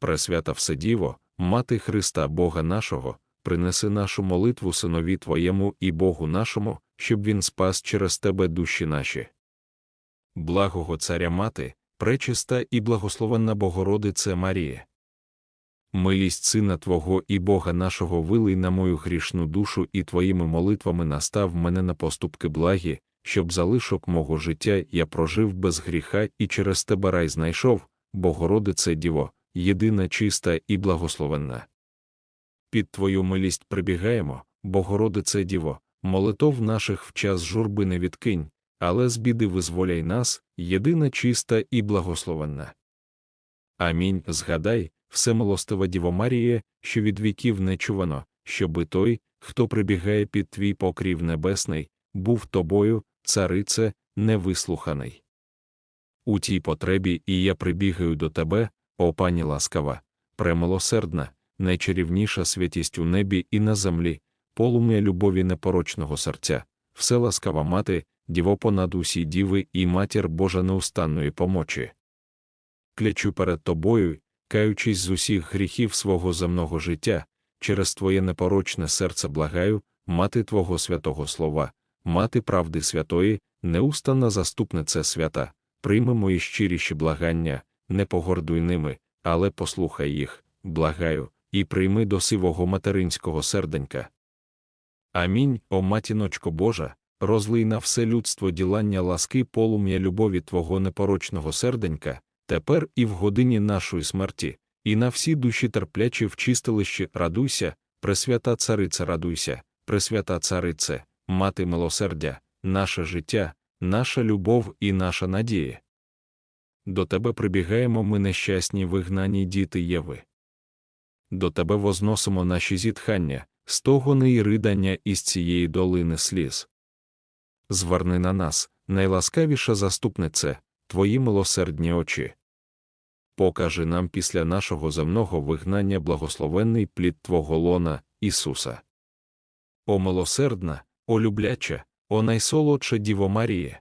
Пресвята Вседіво, Мати Христа Бога нашого, принеси нашу молитву Синові Твоєму і Богу нашому, щоб Він спас через Тебе душі наші. Благого Царя Мати, пречиста і благословенна Богородице Марія. Милість Сина Твого і Бога нашого вилий на мою грішну душу і Твоїми молитвами настав мене на поступки благі, щоб залишок мого життя я прожив без гріха і через Тебе рай знайшов, Богородице Діво, єдина чиста і благословенна. Під Твою милість прибігаємо, Богородице Діво, молитов наших в час журби не відкинь, але з біди визволяй нас, єдина чиста і благословенна. Амінь. Згадай, всемилостива Діво Маріє, що від віків не чувано, щоби той, хто прибігає під твій покрів небесний, був тобою, царице, невислуханий. У тій потребі і я прибігаю до тебе, о пані ласкава, премилосердна, найчарівніша святість у небі і на землі, полум'я любові непорочного серця, все ласкава мати, діво понад усі діви і матір Божа неустанної помочі. Клячу перед тобою, каючись з усіх гріхів свого земного життя, через твоє непорочне серце благаю, мати Твого святого слова, мати правди святої, неустанна заступниця свята, прийми мої щиріші благання, не погордуй ними, але послухай їх, благаю, і прийми до сивого материнського серденька. Амінь, о матіночко Божа, розлий на все людство ділання ласки полум'я любові Твого непорочного серденька, тепер і в годині нашої смерті, і на всі душі терплячі в чистилищі радуйся, пресвята царице радуйся, пресвята царице, мати милосердя, наше життя, наша любов і наша надія. До тебе прибігаємо ми нещасні вигнані діти Єви. До тебе возносимо наші зітхання, стогони і ридання із цієї долини сліз. Зверни на нас, найласкавіша заступнице, твої милосердні очі. Покажи нам після нашого земного вигнання благословенний плід Твого лона, Ісуса. О милосердна, о любляча, о найсолодша Діво Маріє.